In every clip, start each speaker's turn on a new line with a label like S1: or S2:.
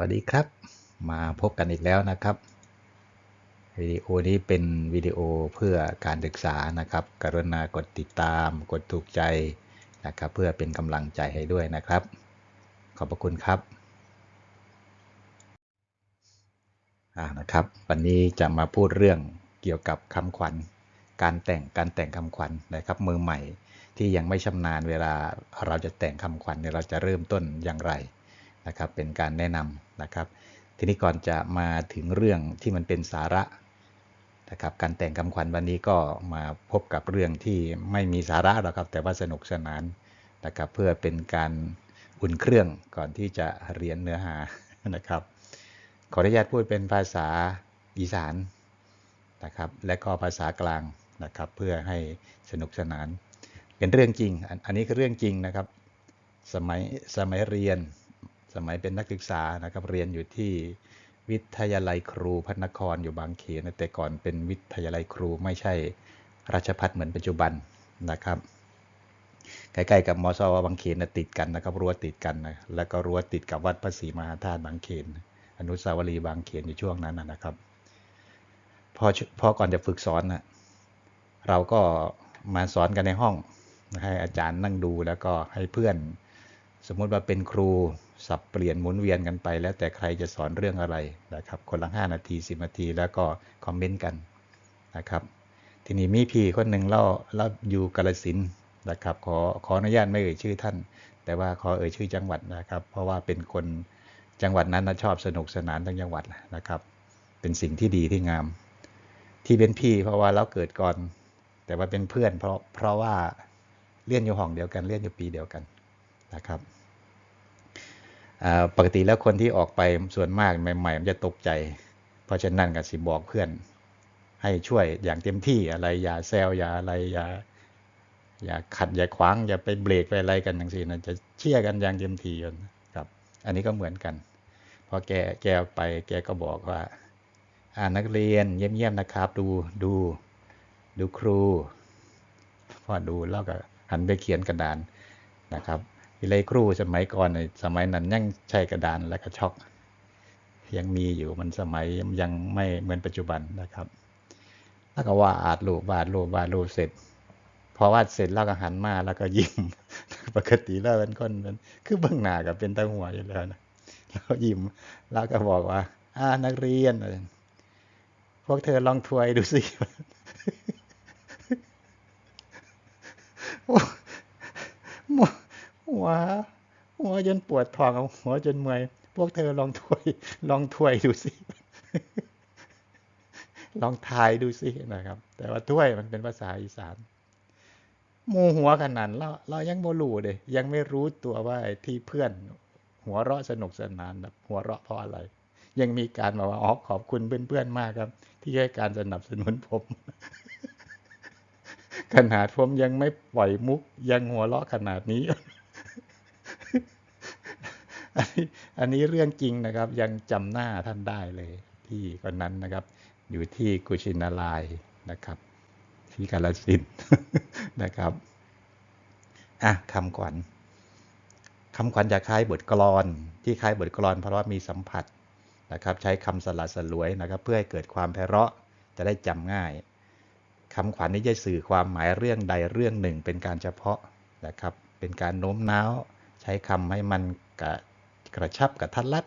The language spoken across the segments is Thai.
S1: วัสดีครับ มาพบกันอีกแล้วนะครับวิดีโอนี้เป็นวิดีโอเพื่อการศึกษานะครับ กรุณากดติดตาม กดถูกใจนะครับ เพื่อเป็นกำลังใจให้ด้วยนะครับ ขอบพระคุณครับอ่านะครับ วันนี้จะมาพูดเรื่องเกี่ยวกับคำขวัญ การแต่งการแต่งคำขวัญนะครับ มือใหม่ที่ยังไม่ชำนาญเวลาเราจะแต่งคำขวัญเนี่ยเราจะเริ่มต้นอย่างไร นะครับเป็นการแนะนำนะครับทีนี้ก่อนจะมาถึงเรื่องที่มันเป็นสาระนะครับการแต่งคำขวัญวันนี้ก็มาพบกับเรื่องที่ไม่มีสาระหรอกครับแต่ว่าสนุกสนานนะครับเพื่อเป็นการอุ่นเครื่องก่อนที่จะเรียนเนื้อหานะครับขออนุญาตพูดเป็นภาษาอีสานนะครับและก็ภาษากลางนะครับเพื่อให้สนุกสนาน เป็นเรื่องจริง อันอันนี้คือเรื่องจริงนะครับสมัยสมัยเรียน สมัยเป็นนักศึกษานะครับ เรียนอยู่ที่วิทยาลัยครูพระนครอยู่บางเขนะแต่ก่อนเป็นวิทยาลัยครูไม่ใช่ราชพัฒเหมือนปัจจุบันนะครับใกล้ๆกับมอสวบางเขนนะติดกันนะครับรั้วติดกันนะแล้วก็รั้วติดกับวัดพระศรีมหาธาตุบางเขน อนุสาวรีย์บางเขนอยู่ช่วงนั้นนะนะครับพอพอก่อนจะฝึกสอนนะเราก็มาสอนกันในห้องให้อาจารย์นั่งดูแล้วก็ให้เพื่อน สมมุติว่าเป็นครู สับเปลี่ยนหมุนเวียนกันไป แล้วแต่ใครจะสอนเรื่องอะไรนะครับ คนละ5นาที 10 นาที แล้วก็คอมเมนต์กันนะครับ ทีนี้มีพี่คนหนึ่งเล่าเล่าอยู่กาลสินนะครับขอขออนุญาตไม่เอ่ยชื่อท่าน แต่ว่าขอเอ่ยชื่อจังหวัดนะครับ เพราะว่าเป็นคนจังหวัดนั้นนะชอบสนุกสนานทั้งจังหวัดนะครับ เป็นสิ่งที่ดีที่งาม ที่เป็นพี่เพราะว่าเราเกิดก่อน แต่ว่าเป็นเพื่อนเพราะเพราะว่าเรียนอยู่ห้องเดียวกันเรียนอยู่ปีเดียวกันนะครับ ปกติแล้วคนที่ออกไปส่วนมากใหม่ๆมันจะตกใจ เพราะฉะนั้นก็สิบอกเพื่อน ให้ช่วยอย่างเต็มที่อะไรอย่าแซวอย่าอะไรอย่าอย่าขัดอย่าขวางอย่าไปเบรกไปอะไรกันอย่างนี้นะจะเชื่อกันอย่างเต็มที่นครับ อันนี้ก็เหมือนกันพอแกแกออกไปแกก็บอกว่าอ่านักเรียนเยี่ยมๆนะครับ ดูดูดูครูพอดูแล้วก็หันไปเขียนกระดานนะครับ วิเลยครูสมัยก่อนในสมัยนั้นยังใช้กระดานและก็ช็อกยังมีอยู่มันสมัยยังไม่เหมือนปัจจุบันนะครับแล้วก็วาดรูปวาดรูปวาดรูปเสร็จพอวาดเสร็จแล้วก็หันมาแล้วก็ยิ้มปกติแล้วเป็นคนมันคือเบื้องหน้ากับเป็นตาหัวอยู่แล้วนะแล้วยิ้มแล้วก็บอกว่า อ่านักเรียน พวกเธอลองทวยดูสิโอ้ หัว หัวจนปวดท้องเอาหัวจนเมื่อย พวกเธอลองถวย ลองถวยดูสิ ลองทายดูสินะครับ แต่ว่าถ้วยมันเป็นภาษาอีสานโมหัวขนาดเราเรายังโมรู้เลยยังไม่รู้ตัวว่าที่เพื่อน หัวเราะสนุกสนานแบบหัวเราะเพราะอะไร ยังมีการมาว่าอ๋อขอบคุณเพื่อนๆมากครับ ที่ให้การสนับสนุนผม ขนาดผมยังไม่ปล่อยมุกยังหัวเราะขนาดนี้ อันนี้อันนี้เรื่องจริงนะครับ ยังจำหน้าท่านได้เลยที่คนนั้นนะครับ อยู่ที่กุชินารายนะครับ ที่กาลสินนะครับอะคำขวัญคำขวัญจะคล้ายบทกลอน ที่คล้ายบทกลอน เพราะว่ามีสัมผัสนะครับ ใช้คำสลัดสลวยนะครับ เพื่อให้เกิดความไพเราะจะได้จำง่ายคำขวัญนี้จะสื่อความหมายเรื่องใดเรื่องหนึ่งเป็นการเฉพาะนะครับ เป็นการโน้มน้าว ใช้คำให้มันกระ กระชับกระทัดรัด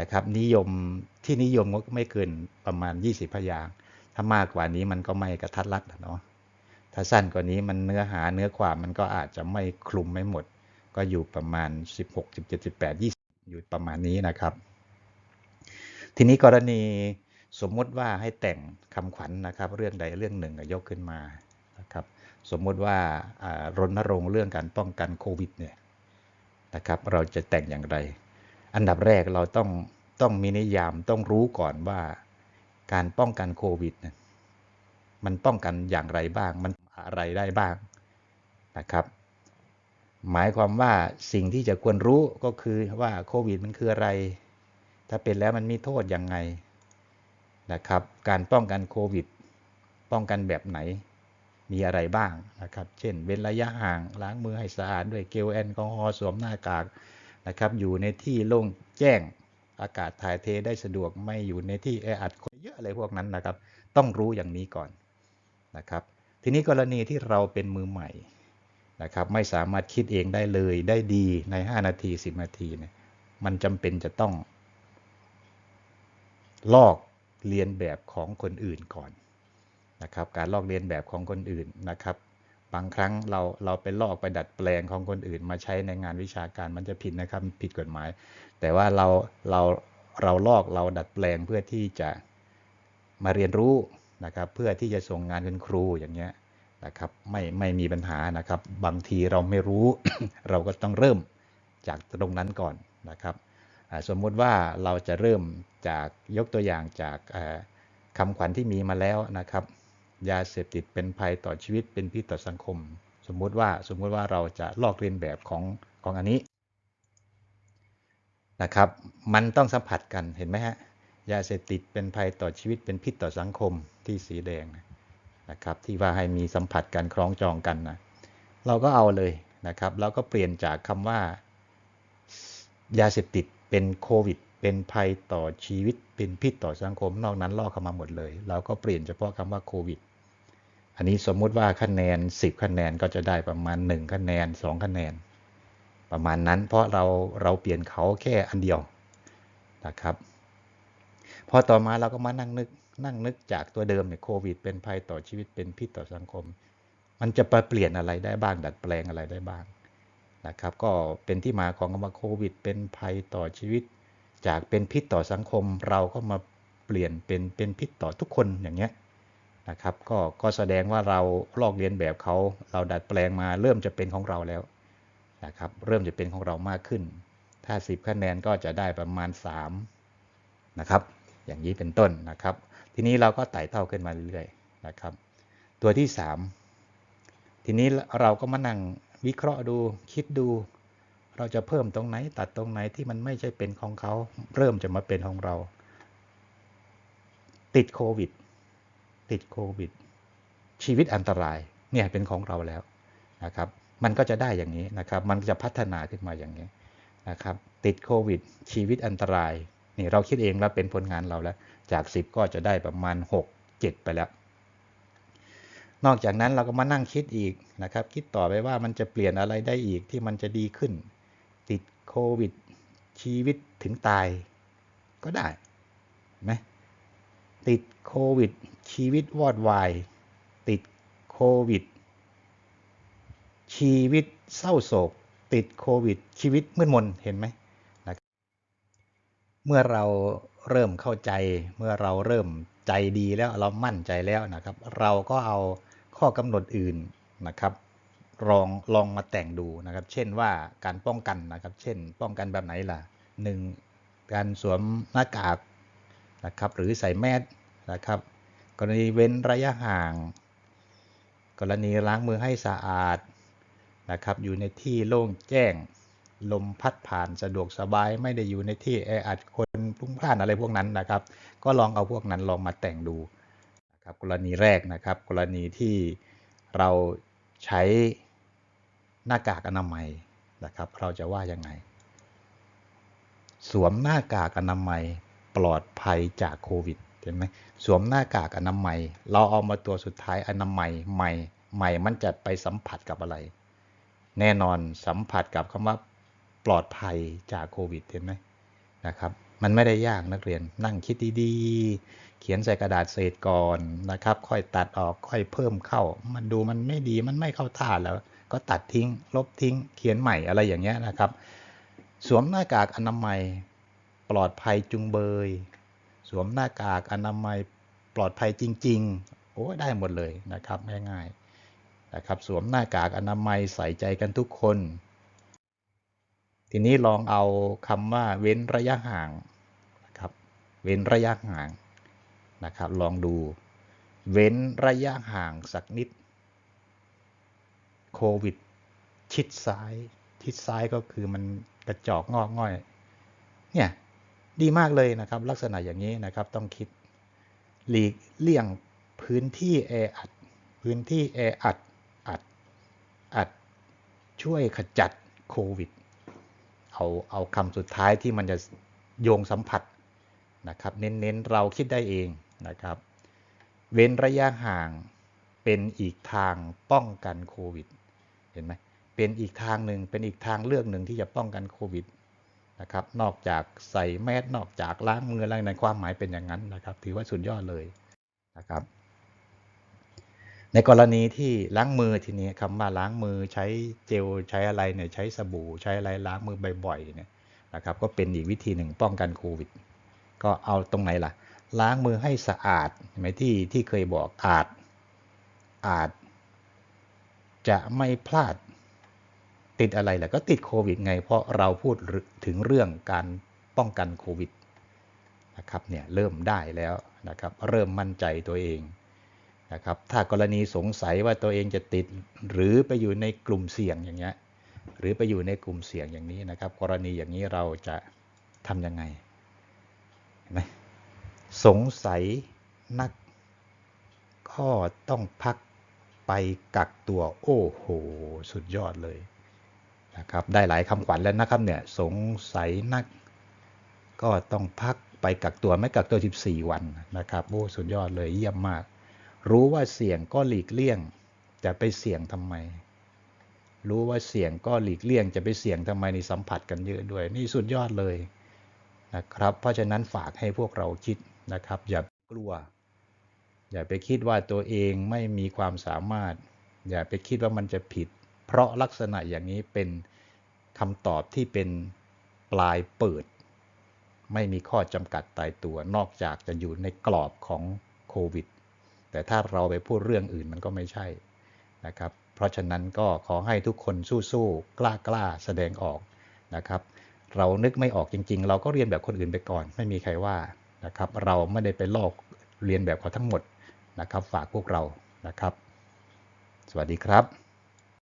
S1: นะครับ นิยมที่นิยมก็ไม่เกินประมาณ 20 พยางถ้ามากกว่านี้มันก็ไม่กระทัดรัดเนาะถ้าสั้นกว่านี้มันเนื้อหาเนื้อความมันก็อาจจะไม่คลุมไม่หมด ก็อยู่ประมาณ 16 17 18 20 อยู่ประมาณนี้นะครับ ทีนี้กรณีสมมุติว่าให้แต่งคำขวัญนนะครับ เรื่องใดเรื่องหนึ่งยกขึ้นมานะครับสมมุติว่ารณรงค์เรื่องการป้องกันโควิดเนี่ยนะครับเราจะแต่งอย่างไร อันดับแรกเราต้องต้องมีนิยามต้องรู้ก่อนว่าการป้องกันโควิดมันป้องกันอย่างไรบ้าง มันอะไรได้บ้างนะครับ หมายความว่าสิ่งที่จะควรรู้ก็คือว่าโควิดมันคืออะไร ถ้าเป็นแล้วมันมีโทษยังไงนะครับ การป้องกันโควิด ป้องกันแบบไหน มีอะไรบ้างนะครับ เช่น เว้นระยะห่าง ล้างมือให้สะอาดด้วยเจลแอลกอฮอล์สวมหน้ากาก นะครับอยู่ในที่โล่งแจ้งอากาศถ่ายเทได้สะดวกไม่อยู่ในที่แออัดคนเยอะอะไรพวกนั้นนะครับ ต้องรู้อย่างนี้ก่อนนะครับ ทีนี้กรณีที่เราเป็นมือใหม่นะครับไม่สามารถคิดเองได้เลยได้ดีใน 5 นาที 10 นาทีเนี่ยมันจำเป็นจะต้อง ลอกเรียนแบบของคนอื่นก่อนนะครับ การลอกเรียนแบบของคนอื่นนะครับ บางครั้งเราเราไปลอกไปดัดแปลงของคนอื่น มาใช้ในงานวิชาการมันจะผิดนะครับผิดกฎหมาย แต่ว่าเราเราเราลอกเราดัดแปลงเพื่อที่จะมาเรียนรู้นะครับ เพื่อที่จะส่งงานคุณครูอย่างเงี้ยนะครับไม่ไม่มีปัญหานะครับ บางทีเราไม่รู้ เราก็ต้องเริ่มจากตรงนั้นก่อนนะครับสมมุติว่าเราจะเริ่มจากยกตัวอย่างจากอ่าคำขวัญที่มีมาแล้วนะครับ ยาเสพติดเป็นภัยต่อชีวิตเป็นพิษต่อสังคม สมมุติว่าสมมุติว่าเราจะลอกเรียนแบบของของอันนี้นะครับ มันต้องสัมผัสกันเห็นไหมฮะยาเสพติดเป็นภัยต่อชีวิตเป็นพิษต่อสังคมที่สีแดงนะครับที่ว่าให้มีสัมผัสกันคล้องจองกันนะเราก็เอาเลยนะครับเราก็เปลี่ยนจากคำว่า ยาเสพติดเป็นโควิด เป็นภัยต่อชีวิต เป็นพิษต่อสังคม นอกนั้นลอกเข้ามาหมดเลย เราก็เปลี่ยนเฉพาะคำว่าโควิด อันนี้สมมุติว่าคะแนน 10 คะแนนก็จะได้ประมาณ 1 คะแนน 2 คะแนน ประมาณนั้นเพราะเราเราเปลี่ยนเขาแค่อันเดียวนะครับพอต่อมาเราก็มานั่งนึกนั่งนึกจากตัวเดิมเนี่ยโควิด เป็นภัยต่อชีวิตเป็นพิษต่อสังคม มันจะไปเปลี่ยนอะไรได้บ้าง ดัดแปลงอะไรได้บ้างนะครับ ก็เป็นที่มาของคำว่าโควิด เป็นภัยต่อชีวิต จากเป็นพิษต่อสังคม เราก็มาเปลี่ยนเป็นเป็นพิษต่อทุกคนอย่างเงี้ย นะครับก็ก็แสดงว่าเราลอกเลียนแบบเขาเราดัดแปลงมาเริ่มจะเป็นของเราแล้วนะครับเริ่มจะเป็นของเรามากขึ้น ถ้า 10 คะแนนก็จะได้ประมาณ 3 นะครับ อย่างนี้เป็นต้นนะครับ ทีนี้เราก็ไต่เท่าขึ้นมาเรื่อยๆนะครับ ตัวที่ 3 ทีนี้เราก็มานั่งวิเคราะห์ดูคิดดู เราจะเพิ่มตรงไหนตัดตรงไหนที่มันไม่ใช่เป็นของเขา เริ่มจะมาเป็นของเรา ติดโควิด ติดโควิด ชีวิตอันตรายเนี่ยเป็นของเราแล้วนะครับ มันก็จะได้อย่างนี้นะครับ มันจะพัฒนาขึ้นมาอย่างนี้นะครับ ติดโควิด ชีวิตอันตรายนี่เราคิดเองแล้วเป็นผลงานเราแล้ว จาก 10 ก็จะได้ประมาณ 6 7 ไปแล้ว นอกจากนั้นเราก็มานั่งคิดอีกนะครับ คิดต่อไปว่ามันจะเปลี่ยนอะไรได้อีกที่มันจะดีขึ้น ติดโควิด ชีวิตถึงตายก็ได้ไหมติด โควิด ชีวิตวอดวาย ติดโควิด ชีวิตเศร้าโศก ติดโควิด ชีวิตมืดมนเห็นไหมนะเมื่อเราเริ่มเข้าใจ เมื่อเราเริ่มใจดีแล้วเรามั่นใจแล้วนะครับ เราก็เอาข้อกำหนดอื่นนะครับลองลองมาแต่งดูนะครับ เช่นว่าการป้องกันนะครับ เช่น ป้องกันแบบไหนล่ะหนึ่งการสวมหน้ากากนะครับ หรือใส่แมส นะครับ กรณีเว้นระยะห่าง กรณีล้างมือให้สะอาดนะครับอยู่ในที่โล่งแจ้ง ลมพัดผ่านสะดวกสบายไม่ได้อยู่ในที่แออัดคนพลุ่งพล่านอะไรพวกนั้นนะครับ ก็ลองเอาพวกนั้นลองมาแต่งดูนะครับกรณีแรกนะครับ กรณีที่เราใช้หน้ากากอนามัยนะครับ เราจะว่ายังไง สวมหน้ากากอนามัยปลอดภัยจากโควิด เห็นไหมสวมหน้ากากอนามัย เราเอามาตัวสุดท้ายอนามัยใหม่ใหม่มันจะไปสัมผัสกับอะไร แน่นอนสัมผัสกับคำว่าปลอดภัยจากโควิดเห็นไหมนะครับ มันไม่ได้ยากนักเรียนนั่งคิดดีๆ เขียนใส่กระดาษเศษก่อนนะครับ ค่อยตัดออกค่อยเพิ่มเข้า มันดูมันไม่ดีมันไม่เข้าท่าแล้ว ก็ตัดทิ้ง ลบทิ้ง เขียนใหม่อะไรอย่างเงี้ยนะครับ สวมหน้ากากอนามัย ปลอดภัยจุงเบย สวมหน้ากากอนามัยปลอดภัยจริง ๆ โอ้ได้หมดเลยนะครับง่ายๆนะครับสวมหน้ากากอนามัยใส่ใจกันทุกคน ทีนี้ลองเอาคำว่าเว้นระยะห่างนะครับเว้นระยะห่างนะครับลองดู เว้นระยะห่างสักนิดโควิดชิดซ้าย ชิดซ้ายก็คือมันกระจอกงอกง่อย เนี่ย ดีมากเลยนะครับ ลักษณะอย่างนี้นะครับต้องคิดหลีกเลี่ยงพื้นที่แออัด พื้นที่แออัด อัด อัด ช่วยขจัดโควิด เอาเอาคำสุดท้ายที่มันจะโยงสัมผัสนะครับ เน้นๆเราคิดได้เองนะครับ เว้นระยะห่างเป็นอีกทางป้องกันโควิด เห็นไหมเป็นอีกทางหนึ่งเป็นอีกทางเลือกหนึ่งที่จะป้องกันโควิด นะครับ นอกจากใส่แมสนอกจากล้างมืออะไรในความหมายเป็นอย่างนั้นนะครับ ถือว่าสุดยอดเลยนะครับ ในกรณีที่ล้างมือทีนี้คำว่าล้างมือใช้เจลใช้อะไรเนี่ยใช้สบู่ ใช้อะไรล้างมือบ่อยๆเนี่ยนะครับ ก็เป็นอีกวิธีหนึ่งป้องกันโควิด ก็เอาตรงไหนล่ะ ล้างมือให้สะอาดเห็นไหมที่ที่เคยบอกอาจอาจจะไม่พลาด ติดอะไรแหละก็ติดโควิดไง เพราะเราพูดถึงเรื่องการป้องกันโควิดนะครับเนี่ยเริ่มได้แล้วนะครับเริ่มมั่นใจตัวเองนะครับถ้ากรณีสงสัยว่าตัวเองจะติดหรือไปอยู่ในกลุ่มเสี่ยงอย่างเงี้ยหรือไปอยู่ในกลุ่มเสี่ยงอย่างนี้นะครับ กรณีอย่างนี้เราจะทำยังไงเห็นไหมสงสัยนักก็ต้องพักไปกักตัวโอ้โห สุดยอดเลย นะครับได้หลายคำขวัญแล้วนะครับเนี่ยสงสัยนัก ก็ต้องพักไปกักตัวไม่กักตัว 14 วันนะครับโอ้สุดยอดเลยเยี่ยมมาก รู้ว่าเสี่ยงก็หลีกเลี่ยง จะไปเสี่ยงทำไม รู้ว่าเสี่ยงก็หลีกเลี่ยง จะไปเสี่ยงทำไมในสัมผัสกันเยอะด้วย นี่สุดยอดเลยนะครับ เพราะฉะนั้นฝากให้พวกเราคิดนะครับ อย่ากลัว อย่าไปคิดว่าตัวเองไม่มีความสามารถ อย่าไปคิดว่ามันจะผิด เพราะลักษณะอย่างนี้เป็นคำตอบที่เป็นปลายเปิด ไม่มีข้อจำกัดตายตัวนอกจากจะอยู่ในกรอบของโควิด แต่ถ้าเราไปพูดเรื่องอื่นมันก็ไม่ใช่นะครับ เพราะฉะนั้นก็ขอให้ทุกคนสู้ๆ กล้ากล้าแสดงออกนะครับ เรานึกไม่ออกจริง ๆ เราก็เรียนแบบคนอื่นไปก่อน ไม่มีใครว่านะครับ เราไม่ได้ไปลอกเรียนแบบเขาทั้งหมดนะครับ ฝากพวกเรานะครับ สวัสดีครับ